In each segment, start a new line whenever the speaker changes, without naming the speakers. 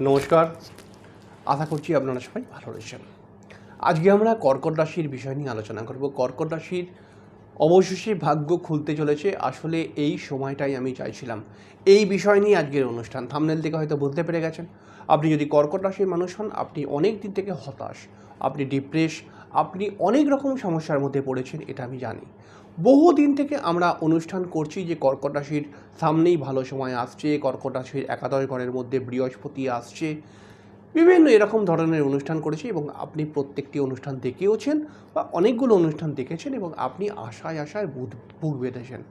নমস্কার। আশা করছি আপনারা সবাই ভালো রয়েছেন। আজকে আমরা কর্কট রাশির বিষয় নিয়ে আলোচনা করব। কর্কট রাশির অবশেষে ভাগ্য খুলতে চলেছে। আসলে এই সময়টাই আমি চাইছিলাম। এই বিষয় নিয়ে আজকের অনুষ্ঠান। থামনেল থেকে হয়তো বুঝতে পেরে গেছেন। আপনি যদি কর্কট রাশির মানুষ হন, আপনি অনেক দিন থেকে হতাশ, আপনি ডিপ্রেস আপনি অনেক রকম সমস্যার মধ্যে পড়েছেন, এটা আমি জানি। বহু দিন থেকে আমরা অনুষ্ঠান করছি যে কর্কট রাশির সামনেই ভালো সময় আসছে, কর্কট রাশির একাদশ ঘরের মধ্যে বৃহস্পতি আসছে। বিভিন্ন এরকম ধরনের অনুষ্ঠান করেছি এবং আপনি প্রত্যেকটি অনুষ্ঠান দেখেওছেন বা অনেকগুলো অনুষ্ঠান দেখেছেন এবং আপনি আশায় আশায় বুধ বুক বেঁধেছেন।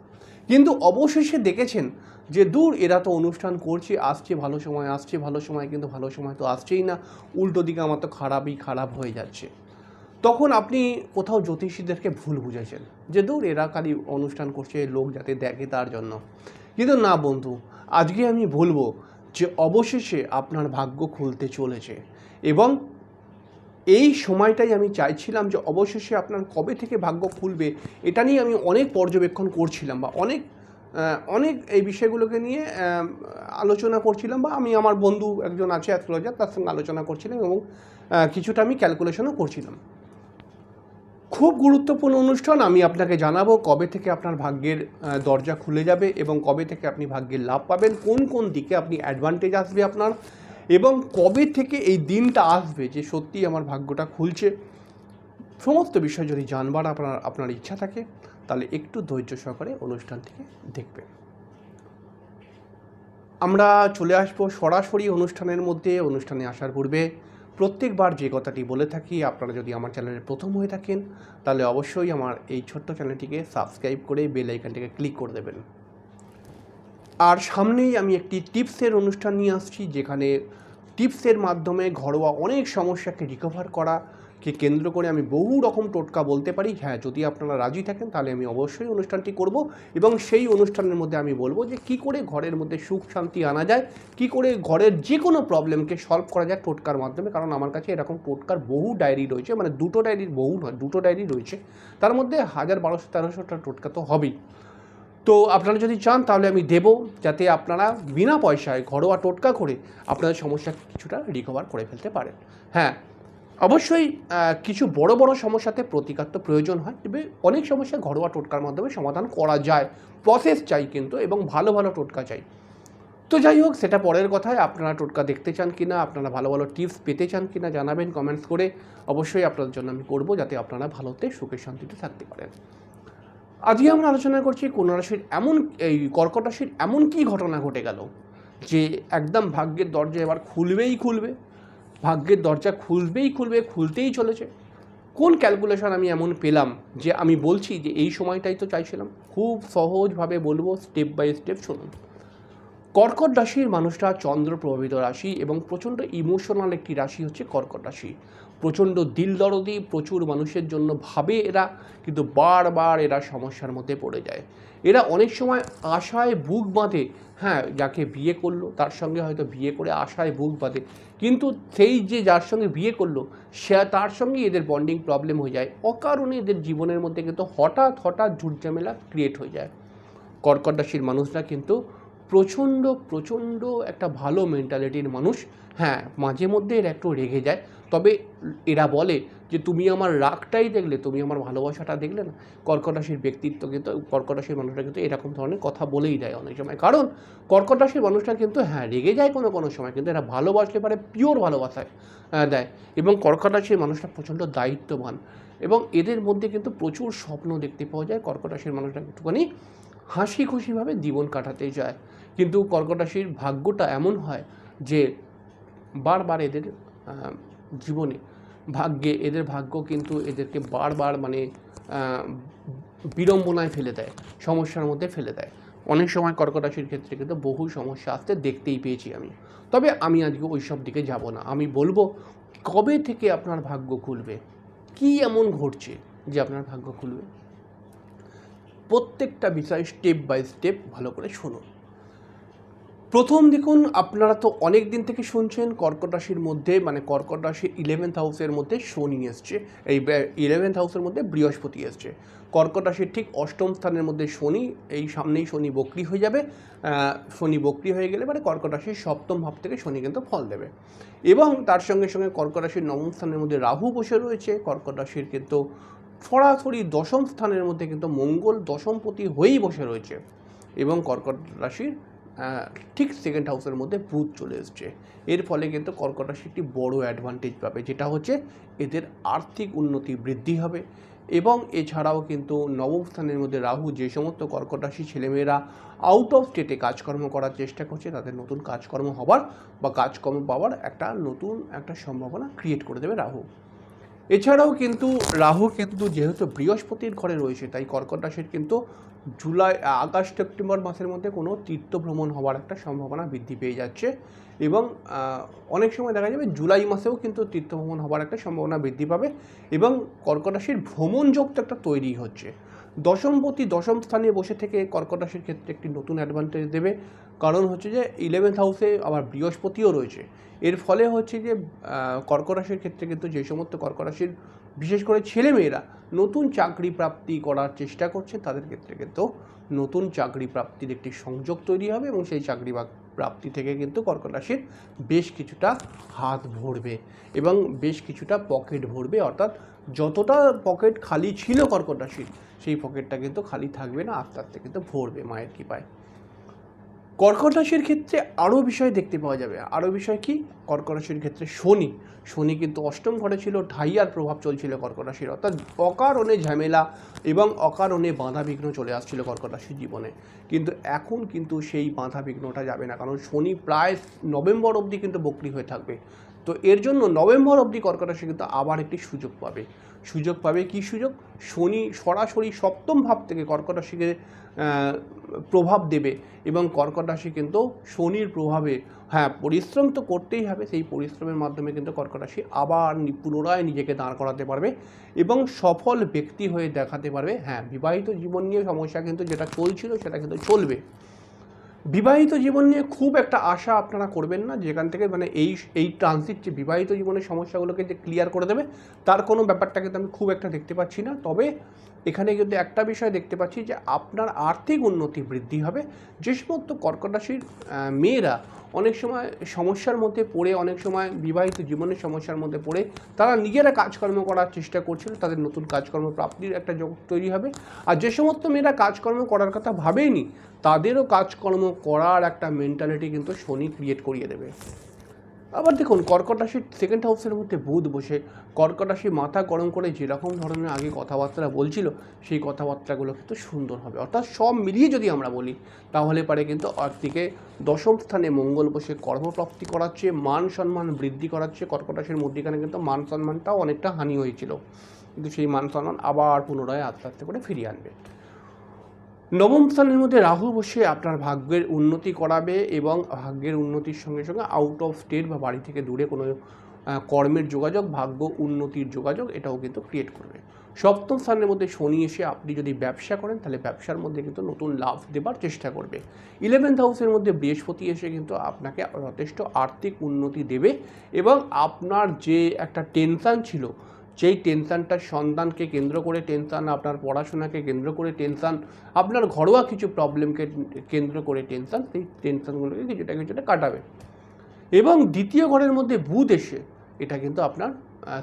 কিন্তু অবশেষে দেখেছেন যে দূর এরা তো অনুষ্ঠান করছে, আসছে, ভালো সময় আসছে, ভালো সময় কিন্তু ভালো সময় তো আসছেই না, উল্টো দিকে আমার তো খারাপই খারাপ হয়ে যাচ্ছে। তখন আপনি কোথাও জ্যোতিষীদেরকে ভুল বুঝেছেন। যে দূর এরা খালি অনুষ্ঠান করছে, লোক যাতে দেখে তার জন্য। কিন্তু না বন্ধু, আজকে আমি বলব যে অবশেষে আপনার ভাগ্য খুলতে চলেছে। এবং এই সময়টাই আমি চাইছিলাম যে অবশেষে আপনার কবে থেকে ভাগ্য খুলবে, এটা নিয়ে আমি অনেক পর্যবেক্ষণ করছিলাম বা অনেক অনেক এই বিষয়গুলোকে নিয়ে আলোচনা করছিলাম বা আমি আমার বন্ধু একজন আছে অ্যাস্ট্রোলজার তার সঙ্গে আলোচনা করছিলাম এবং কিছুটা আমি ক্যালকুলেশনও করছিলাম। খুব গুরুত্বপূর্ণ অনুষ্ঠান। আমি আপনাকে জানাব কবে থেকে আপনার ভাগ্যের দরজা খুলে যাবে এবং কবে থেকে আপনি ভাগ্যের লাভ পাবেন, কোন কোন দিকে আপনি অ্যাডভান্টেজ আসবে আপনার এবং কবে থেকে এই দিনটা আসবে যে সত্যি আমার ভাগ্যটা খুলছে। সমস্ত বিষয় যদি জানবার আপনার আপনার ইচ্ছা থাকে, তাহলে একটু ধৈর্য সহকারে অনুষ্ঠানটিকে দেখবেন। আমরা চলে আসব সরাসরি অনুষ্ঠানের মধ্যে। অনুষ্ঠানে আসার পূর্বে প্রত্যেকবার যে কথাটি বলে থাকি, আপনারা যদি আমার চ্যানেলে প্রথম হয়ে থাকেন, তাহলে অবশ্যই আমার এই ছোট্ট চ্যানেলটিকে সাবস্ক্রাইব করে বেল আইকনটিকে ক্লিক করে দেবেন। আর সামনেই আমি একটি টিপসের অনুষ্ঠান নিয়ে আসছি, যেখানে টিপসের মাধ্যমে ঘরোয়া অনেক সমস্যাকে রিকভার করাকে কেন্দ্র করে আমি বহু রকম টোটকা বলতে পারি। হ্যাঁ যদি আপনারা রাজি থাকেন, তাহলে আমি অবশ্যই অনুষ্ঠানটি করব এবং সেই অনুষ্ঠানের মধ্যে আমি বলব যে, কি করে ঘরের মধ্যে সুখ শান্তি আনা যায়, কি করে ঘরের যে কোনো প্রবলেমকে সলভ করা যায় টোটকার মাধ্যমে। কারণ আমার কাছে এরকম টোটকার বহু ডায়েরি রয়েছে মানে দুটো ডায়েরির বহু নয়, দুটো ডায়েরি রয়েছে। তার মধ্যে হাজার বারোশো তেরোশোটা টোটকা তো হবেই। তো আপনারা যদি চান, তাহলে আমি দেব যাতে আপনারা বিনা পয়সায় ঘরোয়া টোটকা করে আপনাদের সমস্যা কিছুটা রিকভার করে ফেলতে পারেন। হ্যাঁ অবশ্যই কিছু বড় বড় সমস্যাতে প্রতিকার তো প্রয়োজন হয়, তবে অনেক সমস্যা ঘরোয়া টোটকার মাধ্যমে সমাধান করা যায় প্রসেস চাই কিন্তু এবং ভালো ভালো টোটকা চাই। তো যাই হোক, সেটা পরের কথায়, আপনারা টোটকা দেখতে চান কি না আপনারা ভালো ভালো টিপস পেতে চান কি না জানাবেন কমেন্টস করে, অবশ্যই আপনাদের জন্য আমি করব যাতে আপনারা ভালোতে সুখে শান্তিতে থাকতে পারেন। আজকে আমরা আলোচনা করছি কোন রাশির এমন, এই কর্কট রাশির এমন কি ঘটনা ঘটে গেল, যে একদম ভাগ্যের দরজা এবার খুলবেই খুলবে ভাগ্যের দরজা খুলবেই খুলবে, খুলতেই চলেছে। কোন ক্যালকুলেশন আমি এমন পেলাম যে আমি বলছি যে এই সময়টাই তো চাইছিলাম? খুব সহজভাবে বলব স্টেপ বাই স্টেপ শুনুন। কর্কট রাশির মানুষটা চন্দ্র প্রভাবিত রাশি এবং প্রচণ্ড ইমোশনাল একটি রাশি হচ্ছে কর্কট রাশি। প্রচণ্ড দিল দরদি, প্রচুর মানুষের জন্য ভাবে এরা, কিন্তু বারবার এরা সমস্যার মধ্যে পড়ে যায়। এরা অনেক সময় আশায় বুক বাঁধে হ্যাঁ যাকে বিয়ে করল, তার সঙ্গে হয়তো বিয়ে করে আশায় বুক বাঁধে, কিন্তু সেই যে যার সঙ্গে বিয়ে করল, সে তার সঙ্গে এদের বন্ডিং প্রবলেম হয়ে যায়। অকারণে এদের জীবনের মধ্যে কিন্তু হঠাৎ হঠাৎ ঝুটঝামেলা ক্রিয়েট হয়ে যায়। কর্কট রাশির মানুষরা কিন্তু প্রচণ্ড প্রচণ্ড একটা ভালো মেন্টালিটির মানুষ হ্যাঁ মাঝে মধ্যে এরা একটু রেগে যায়। তবে এরা বলে যে, তুমি আমার রাগটাই দেখলে, তুমি আমার ভালোবাসাটা দেখলে না? কর্কট রাশির ব্যক্তিত্ব কিন্তু কর্কট রাশির মানুষরা কিন্তু এরকম ধরনের কথা বলেই দেয় অনেক সময়। কারণ কর্কট রাশির মানুষরা কিন্তু হ্যাঁ রেগে যায় কোনো কোনো সময়, কিন্তু এরা ভালোবাসলে পারে পিওর ভালোবাসায় দেয়। এবং কর্কট রাশির মানুষরা প্রচণ্ড দায়িত্ববান। এবং এদের মধ্যে কিন্তু প্রচুর স্বপ্ন দেখতে পাওয়া যায়। কর্কট রাশির মানুষরা একটুখানি হাসি খুশিভাবে জীবন কাটাতে যায়। কিন্তু কর্কট রাশির ভাগ্যটা এমন হয় যে, বারবার এদের জীবনে। ভাগ্যে, এদের ভাগ্য কিন্তু এদেরকে বারবার মানে বিড়ম্বনায় ফেলে দেয়, সমস্যার মধ্যে ফেলে দেয়। অনেক সময় কর্কট রাশির ক্ষেত্রে কিন্তু বহু সমস্যা আসতে দেখতেই পেয়েছি আমি। তবে আমি আজকে ওই সব দিকে যাব না। আমি বলব, কবে থেকে আপনার ভাগ্য খুলবে? কি এমন ঘটছে যে আপনার ভাগ্য খুলবে? প্রত্যেকটা বিষয় স্টেপ বাই স্টেপ ভালো করে শুনুন। প্রথম দেখুন, আপনারা তো অনেক দিন থেকে শুনছেন কর্কট রাশির মধ্যে মানে কর্কট রাশির ইলেভেন্থ হাউসের মধ্যে শনি এসছে, এই ইলেভেন্থ হাউসের মধ্যে বৃহস্পতি এসছে। কর্কট রাশির ঠিক অষ্টম স্থানের মধ্যে শনি, এই সামনেই শনি বক্রি হয়ে যাবে শনি বক্রি হয়ে গেলে মানে কর্কট রাশির সপ্তম ভাব থেকে শনি কিন্তু ফল দেবে। এবং তার সঙ্গে সঙ্গে কর্কট রাশির নবম স্থানের মধ্যে রাহু বসে রয়েছে, কর্কট রাশির কিন্তু সরাসরি দশম স্থানের মধ্যে কিন্তু মঙ্গল দশমপতি হয়েই বসে রয়েছে। এবং কর্কট রাশির ঠিক সেকেন্ড হাউসের মধ্যে বুধ চলে এসছে। এর ফলে কিন্তু কর্কট রাশি একটি বড় অ্যাডভান্টেজ পাবে, যেটা হচ্ছে এদের আর্থিক উন্নতি বৃদ্ধি হবে। এবং এছাড়াও কিন্তু নবম স্থানের মধ্যে রাহু যে সমস্ত কর্কট রাশি ছেলেমেয়েরা আউট অফ স্টেটে কাজকর্ম করার চেষ্টা করছে, তাদের নতুন কাজকর্ম হবার বা কাজকর্ম পাওয়ার একটা নতুন একটা সম্ভাবনা ক্রিয়েট করে দেবে রাহু। এছাড়াও কিন্তু রাহু কিন্তু যেহেতু বৃহস্পতির ঘরে রয়েছে, তাই কর্কট রাশির কিন্তু জুলাই আগস্ট, সেপ্টেম্বর মাসের মধ্যে কোনো তীর্থ ভ্রমণ হওয়ার একটা সম্ভাবনা বৃদ্ধি পেয়ে যাচ্ছে এবং অনেক সময় দেখা যাবে জুলাই মাসেও কিন্তু তীর্থ ভ্রমণ হওয়ার একটা সম্ভাবনা বৃদ্ধি পাবে এবং কর্কট রাশির ভ্রমণ যোগ একটা তৈরি হচ্ছে। দশমপতি দশম স্থানে বসে থেকে কর্কট রাশির ক্ষেত্রে একটি নতুন অ্যাডভান্টেজ দেবে। কারণ হচ্ছে যে ইলেভেন্থ হাউসে আবার বৃহস্পতিও রয়েছে। এর ফলে হচ্ছে যে কর্কট রাশির ক্ষেত্রে কিন্তু যে সমস্ত কর্কট রাশির বিশেষ করে ছেলেমেয়েরা নতুন চাকরি প্রাপ্তি করার চেষ্টা করছে, তাদের ক্ষেত্রে কিন্তু নতুন চাকরি প্রাপ্তির একটি সংযোগ তৈরি হবে এবং সেই চাকরি প্রাপ্তি থেকে কিন্তু কর্কট রাশির বেশ কিছুটা হাত ভরবে এবং বেশ কিছুটা পকেট ভরবে। অর্থাৎ যতটা পকেট খালি ছিল কর্কট রাশির, সেই পকেটটা কিন্তু খালি থাকবে না, আস্তে আস্তে কিন্তু ভরবে মায়ের কৃপায়। কর্কট রাশির ক্ষেত্রে আরও বিষয় দেখতে পাওয়া যাবে। আরও বিষয় কি? কর্কট রাশির ক্ষেত্রে শনি। শনি কিন্তু অষ্টম ঘরে ছিল, ঢাইয়ার প্রভাব চলছিল কর্কট রাশির অর্থাৎ অকারণে ঝামেলা এবং অকারণে বাধা বিঘ্ন চলে আসছিল কর্কট রাশির জীবনে। কিন্তু এখন কিন্তু সেই বাধা বিঘ্নটা যাবে না। কারণ শনি প্রায় নভেম্বর অবধি কিন্তু বক্রি হয়ে থাকবে। তো এর জন্য নভেম্বর অবধি কর্কট রাশি কিন্তু আবার একটি সুযোগ পাবে। সুযোগ পাবে কি সুযোগ? শনি সরাসরি সপ্তম ভাব থেকে কর্কট রাশিকে প্রভাব দেবে এবং কর্কট রাশি কিন্তু শনির প্রভাবে হ্যাঁ পরিশ্রম তো করতেই হবে, সেই পরিশ্রমের মাধ্যমে কিন্তু কর্কট রাশি আবার পুনরায় নিজেকে দাঁড় করাতে পারবে এবং সফল ব্যক্তি হয়ে দেখাতে পারবে। হ্যাঁ বিবাহিত জীবন নিয়ে সমস্যা কিন্তু যেটা চলছিল সেটা কিন্তু চলবে। বিবাহিত জীবন নিয়ে খুব একটা আশা আপনারা করবেন না, যেখান থেকে মানে এই এই ট্রানজিট যে বিবাহিত জীবনের সমস্যাগুলোকে যে ক্লিয়ার করে দেবে, তার কোনো ব্যাপারটা কিন্তু আমি খুব একটা দেখতে পাচ্ছি না। তবে এখানে কিন্তু একটা বিষয় দেখতে পাচ্ছি যে আপনার আর্থিক উন্নতি বৃদ্ধি হবে। যে সমস্ত কর্কট রাশির মেয়েরা অনেক সময় সমস্যার মধ্যে পড়ে, অনেক সময় বিবাহিত জীবনের সমস্যার মধ্যে পড়ে, তারা নিজেরা কাজকর্ম করার চেষ্টা করছিল, তাদের নতুন কাজকর্ম প্রাপ্তির একটা জগৎ তৈরি হবে। আর যে সমস্ত মেয়েরা কাজকর্ম করার কথা ভাবেনি, তাদেরও কাজকর্ম করার একটা মেন্টালিটি কিন্তু শনি ক্রিয়েট করিয়ে দেবে। আবার দেখুন, কর্কট রাশির সেকেন্ড হাউসের মধ্যে বুধ বসে। কর্কট রাশি মাথা গরম করে যেরকম ধরনের আগে কথাবার্তা বলছিল, সেই কথাবার্তাগুলো কিন্তু সুন্দর হবে। অর্থাৎ সব মিলিয়ে যদি আমরা বলি, তাহলে পারে কিন্তু আর্থিকে দশম স্থানে মঙ্গল বসে কর্মপ্রাপ্তি করাচ্ছে, মান সম্মান বৃদ্ধি করাচ্ছে। কর্কট রাশির মধ্যেখানে কিন্তু মান সম্মানটাও অনেকটা হানি হয়েছিল। কিন্তু সেই মান সম্মান আবার পুনরায় আস্তে আস্তে করে ফিরিয়ে আনবে। নবম স্থানের মধ্যে রাহু বসে আপনার ভাগ্যের উন্নতি করাবে এবং ভাগ্যের উন্নতির সঙ্গে সঙ্গে আউট অফ স্টেট বা বাড়ি থেকে দূরে কোনো কর্মের যোগাযোগ, ভাগ্য উন্নতির যোগাযোগ এটাও কিন্তু ক্রিয়েট করবে। সপ্তম স্থানের মধ্যে শনি এসে আপনি যদি ব্যবসা করেন, তাহলে ব্যবসার মধ্যে কিন্তু নতুন লাভ দেবার চেষ্টা করবে। ইলেভেন্থ হাউসের মধ্যে বৃহস্পতি এসে কিন্তু আপনাকে যথেষ্ট আর্থিক উন্নতি দেবে এবং আপনার যে একটা টেনশান ছিল যেই টেনশানটার সন্তানকে কেন্দ্র করে টেনশান, আপনার পড়াশোনাকে কেন্দ্র করে টেনশান, আপনার ঘরোয়া কিছু প্রবলেমকে কেন্দ্র করে টেনশান, সেই টেনশানগুলোকে কিছুটা কিছুটা কাটাবে এবং দ্বিতীয় ঘরের মধ্যে বুধ এসে, এটা কিন্তু আপনার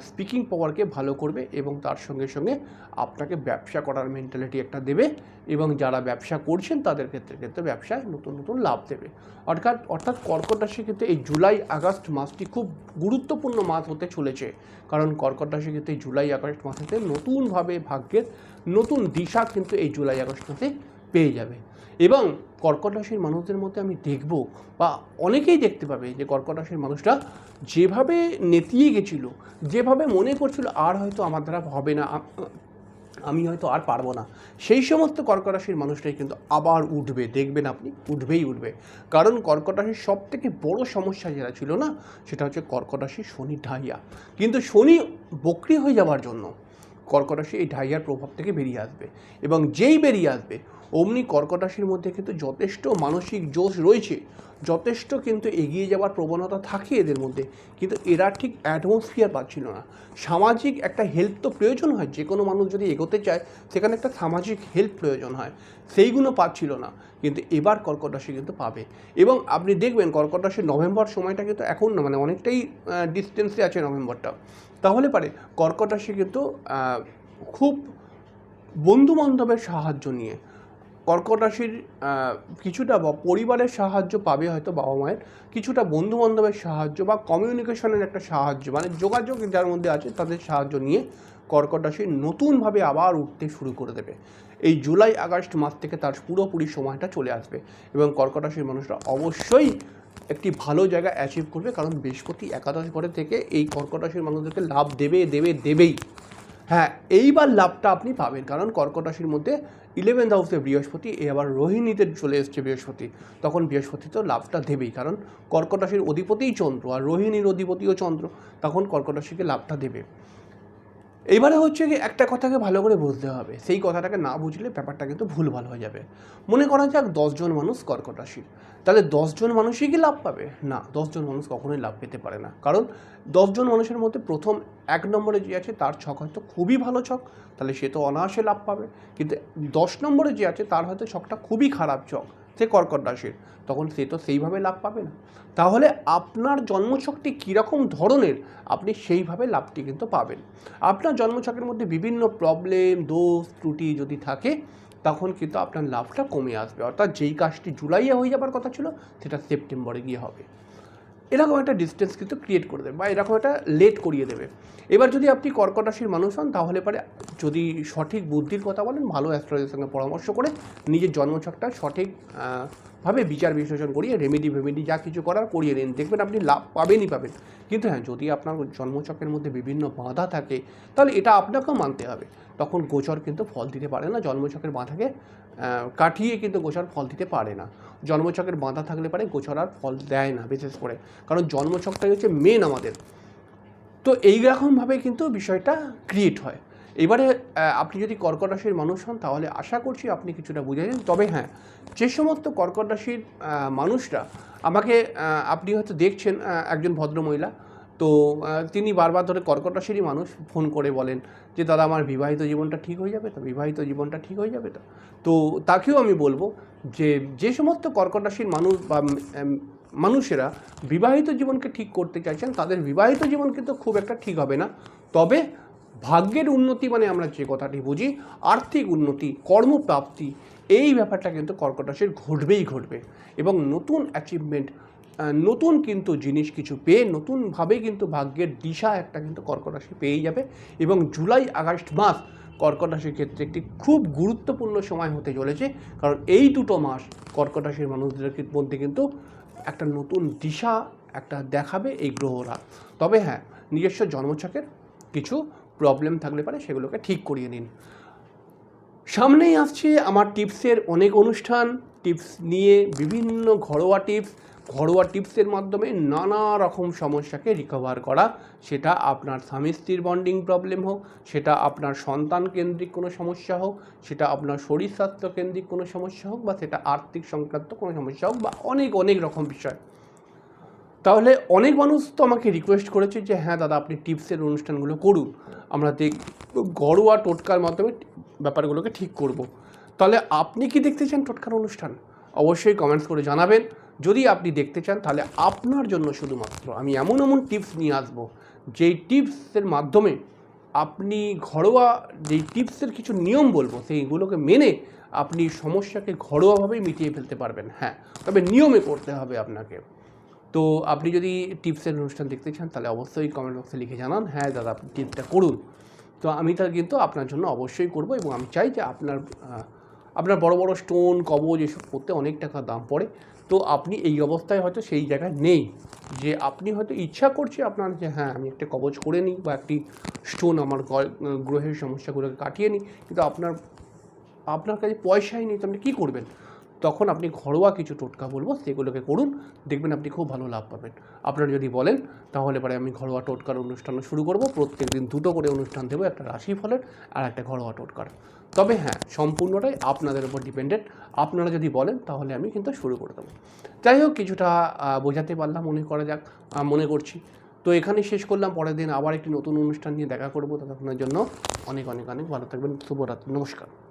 স্পিকিং পাওয়ারকে ভালো করবে এবং তার সঙ্গে সঙ্গে আপনাকে ব্যবসা করার মেন্টালিটি একটা দেবে এবং যারা ব্যবসা করছেন তাদের ক্ষেত্রে কিন্তু ব্যবসায় নতুন নতুন লাভ দেবে। অর্থাৎ অর্থাৎ কর্কট রাশি ক্ষেত্রে এই জুলাই, আগস্ট মাসটি খুব গুরুত্বপূর্ণ মাস হতে চলেছে। কারণ কর্কট রাশি ক্ষেত্রে জুলাই, আগস্ট মাসেতে নতুনভাবে ভাগ্যের নতুন দিশা কিন্তু এই জুলাই, আগস্ট মাসে পেয়ে যাবে। এবং কর্কট রাশির মানুষদের মধ্যে আমি দেখব বা অনেকেই দেখতে পাবে যে কর্কট রাশির মানুষরা যেভাবে নেতিয়ে গেছিল, যেভাবে মনে করছিল, আর হয়তো আমার দ্বারা হবে না আমি হয়তো আর পারব না। সেই সমস্ত কর্কট রাশির মানুষটাই কিন্তু আবার উঠবে, দেখবেন আপনি, উঠবেই উঠবে। কারণ কর্কট রাশির সব থেকে বড় সমস্যা যেটা ছিল না, সেটা হচ্ছে কর্কট রাশির শনি ঢাইয়া। কিন্তু শনি বক্রি হয়ে যাওয়ার জন্য কর্কট রাশি এই ঢাইয়ার প্রভাব থেকে বেরিয়ে আসবে এবং যেই বেরিয়ে আসবে অমনি কর্কট রাশির মধ্যে কিন্তু যথেষ্ট মানসিক জোশ রয়েছে। যথেষ্ট কিন্তু এগিয়ে যাওয়ার প্রবণতা থাকে এদের মধ্যে। কিন্তু এরা ঠিক অ্যাটমসফিয়ার পাচ্ছিল না। সামাজিক একটা হেল্প তো প্রয়োজন হয় যে কোনো মানুষ যদি এগোতে চায়, সেখানে একটা সামাজিক হেল্প প্রয়োজন হয়। সেইগুলো পাচ্ছিল না। কিন্তু এবার কর্কট রাশি কিন্তু পাবে। এবং আপনি দেখবেন কর্কট রাশির নভেম্বর সময়টা কিন্তু এখন না মানে অনেকটাই ডিস্টেন্সে আছে নভেম্বরটা। তাহলে পারে কর্কট কিন্তু খুব বন্ধু বান্ধবের সাহায্য নিয়ে। কর্কট রাশির কিছুটা পরিবারের সাহায্য পাবে হয়তো বাবা মায়ের, কিছুটা বন্ধু বান্ধবের সাহায্য বা কমিউনিকেশনের একটা সাহায্য মানে যোগাযোগ যার মধ্যে আছে তাদের সাহায্য নিয়ে কর্কট রাশি নতুনভাবে আবার উঠতে শুরু করে দেবে। এই জুলাই, আগস্ট মাস থেকে তার পুরোপুরি সময়টা চলে আসবে এবং কর্কট রাশির মানুষরা অবশ্যই একটি ভালো জায়গা অ্যাচিভ করবে, কারণ বৃহস্পতি একাদশ ঘরে থেকে এই কর্কট রাশির মানুষদেরকে লাভ দেবে দেবে, দেবেই। হ্যাঁ এইবার লাভটা আপনি পাবেন, কারণ কর্কট রাশির মধ্যে ইলেভেন্থ হাউসে বৃহস্পতি, এ আবার রোহিণীতে চলে এসছে বৃহস্পতি। তখন বৃহস্পতি তো লাভটা দেবেই, কারণ কর্কট রাশির অধিপতিই চন্দ্র আর রোহিণীর অধিপতিও চন্দ্র। তখন কর্কট রাশিকে লাভটা দেবে। এইবারে হচ্ছে কি একটা কথাকে ভালো করে বুঝতে হবে। সেই কথাটাকে না বুঝলে ব্যাপারটা কিন্তু ভুল ভালো হয়ে যাবে। মনে করা যাক দশজন মানুষ কর্কট রাশির। তাহলে দশজন মানুষই কি লাভ পাবে? না দশজন মানুষ কখনোই লাভ পেতে পারে না। কারণ দশজন মানুষের মধ্যে প্রথম এক নম্বরে যে আছে, তার ছক হয়তো খুবই ভালো ছক, তাহলে সে তো অনায়াসে লাভ পাবে। কিন্তু দশ নম্বরে যে আছে, তার হয়তো ছকটা খুবই খারাপ ছক। সে কর্কট রাশির তখন সে তো সেইভাবে লাভ পাবে না। তাহলে আপনার জন্মছকটি কীরকম ধরনের, আপনি সেইভাবে লাভটি কিন্তু পাবেন। আপনার জন্মছকের মধ্যে বিভিন্ন প্রবলেম দোষ, ত্রুটি যদি থাকে, তখন কিন্তু আপনার লাভটা কমে আসবে। অর্থাৎ যেই কাজটি জুলাইয়ে হয়ে যাবার কথা ছিল, সেটা সেপ্টেম্বরে গিয়ে হবে। এরকম একটা ডিস্টেন্স কিন্তু ক্রিয়েট করে দেবে বা এরকম একটা লেট করিয়ে দেবে। এবার যদি আপনি কর্কট রাশির মানুষ হন, তাহলে পরে যদি সঠিক বুদ্ধির কথা বলেন, ভালো অ্যাস্ট্রোলজির সঙ্গে পরামর্শ করে নিজের জন্মছকটা সঠিক ভাবে বিচার বিশ্লেষণ করিয়ে রেমেডি ফেমেডি যা কিছু করার করিয়ে নিন দেখবেন আপনি লাভ পাবেনই পাবেন। কিন্তু হ্যাঁ যদি আপনার জন্মছকের মধ্যে বিভিন্ন বাধা থাকে, তাহলে এটা আপনাকেও মানতে হবে। তখন গোচর কিন্তু ফল দিতে পারে না। জন্মছকের বাঁধাকে কাটিয়ে কিন্তু গোচর ফল দিতে পারে না। জন্মছকের বাঁধা থাকলে পারে, গোচর আর ফল দেয় না বিশেষ করে। কারণ জন্মছকটাই হচ্ছে মেন আমাদের। তো এই রকমভাবে কিন্তু বিষয়টা ক্রিয়েট হয়। এবারে আপনি যদি কর্কট রাশির মানুষ হন, তাহলে আশা করছি আপনি কিছুটা বুঝেছেন তবে হ্যাঁ যে সমস্ত কর্কট রাশির মানুষরা, আমাকে আপনি হয়তো দেখছেন একজন ভদ্রমহিলা। তো তিনি বারবার ধরে কর্কট রাশিরই মানুষ ফোন করে বলেন যে, দাদা, আমার বিবাহিত জীবনটা ঠিক হয়ে যাবে তো? বিবাহিত জীবনটা ঠিক হয়ে যাবে তো? তো, তাকেও আমি বলব যে যে সমস্ত কর্কট রাশির মানুষ বা মানুষেরা বিবাহিত জীবনকে ঠিক করতে চাইছেন, তাদের বিবাহিত জীবন কিন্তু খুব একটা ঠিক হবে না। তবে ভাগ্যের উন্নতি মানে আমরা যে কথাটি বুঝি, আর্থিক উন্নতি, কর্মপ্রাপ্তি, এই ব্যাপারটা কিন্তু কর্কট রাশির ঘটবেই ঘটবে। এবং নতুন অ্যাচিভমেন্ট নতুন কিন্তু জিনিস কিছু পেয়ে, নতুনভাবে কিন্তু ভাগ্যের দিশা একটা কিন্তু কর্কট রাশি পেয়েই যাবে। এবং জুলাই, আগস্ট মাস কর্কট রাশির ক্ষেত্রে একটি খুব গুরুত্বপূর্ণ সময় হতে চলেছে। কারণ এই দুটো মাস কর্কট রাশির মানুষদের মধ্যে কিন্তু একটা নতুন দিশা একটা দেখাবে এই গ্রহরা। তবে হ্যাঁ নিজস্ব জন্মছকের কিছু প্রবলেম থাকলে পারে, সেগুলোকে ঠিক করিয়ে নিন। সামনেই আসছে আমার টিপসের অনেক অনুষ্ঠান, টিপস নিয়ে বিভিন্ন ঘরোয়া টিপস। ঘরোয়া টিপসের মাধ্যমে নানা রকম সমস্যাকে রিকভার করা, সেটা আপনার স্বামী স্ত্রীর বন্ডিং প্রবলেম হোক, সেটা আপনার সন্তান কেন্দ্রিক কোনো সমস্যা হোক, সেটা আপনার শরীর স্বাস্থ্য কেন্দ্রিক কোনো সমস্যা হোক, বা সেটা আর্থিক সংক্রান্ত কোনো সমস্যা হোক, বা অনেক অনেক রকম বিষয়। তাহলে অনেক মানুষ তো আমাকে রিকোয়েস্ট করেছে যে হ্যাঁ দাদা, আপনি টিপসের অনুষ্ঠানগুলো করুন। আমরা দেখ, ঘরোয়া টোটকার মাধ্যমে ব্যাপারগুলোকে ঠিক করব। তাহলে আপনি কি দেখতে চান টোটকার অনুষ্ঠান? অবশ্যই কমেন্টস করে জানাবেন। যদি আপনি দেখতে চান, তাহলে আপনার জন্য শুধুমাত্র আমি এমন এমন টিপস নিয়ে আসব, যেই টিপসের মাধ্যমে আপনি ঘরোয়া, যেই টিপসের কিছু নিয়ম বলব, সেইগুলোকে মেনে আপনি সমস্যাকে ঘরোয়াভাবেই মিটিয়ে ফেলতে পারবেন। হ্যাঁ তবে নিয়মে করতে হবে আপনাকে। তো আপনি যদি টিপসের অনুষ্ঠান দেখতে চান, তাহলে অবশ্যই কমেন্ট বক্সে লিখে জানান। হ্যাঁ দাদা, আপনি করুন। তো আমি তা কিন্তু আপনার জন্য অবশ্যই করব এবং আমি চাই যে আপনার আপনার বড় বড় স্টোন কবজ এসব করতে অনেক টাকা দাম পড়ে। তো আপনি এই অবস্থায় হয়তো সেই জায়গায় নেই যে আপনি হয়তো ইচ্ছা করছে আপনার যে হ্যাঁ আমি একটা কবজ করে নিই বা একটি স্টোন আমার গ্রহের সমস্যাগুলোকে কাটিয়ে নিই, কিন্তু আপনার আপনার কাছে পয়সাই নেই, তো আপনি কী করবেন? তখন আপনি ঘরোয়া কিছু টোটকা বলব, সেগুলোকে করুন, দেখবেন আপনি খুব ভালো লাভ পাবেন। আপনারা যদি বলেন, তাহলে পরে আমি ঘরোয়া টোটকার অনুষ্ঠানও শুরু করব প্রত্যেক দিন দুটো করে অনুষ্ঠান দেবো, একটা রাশি ফলের আর একটা ঘরোয়া টোটকার। তবে হ্যাঁ সম্পূর্ণটাই আপনাদের উপর ডিপেন্ডেন্ট। আপনারা যদি বলেন, তাহলে আমি কিন্তু শুরু করে দেবো। যাই হোক, কিছুটা বোঝাতে পারলাম, মনে করা যাক মনে করছি। তো এখানে শেষ করলাম, পরের দিন আবার একটি নতুন অনুষ্ঠান নিয়ে দেখা করব, ততক্ষণের জন্য অনেক অনেক অনেক ভালো থাকবেন, শুভরাত্রি, নমস্কার।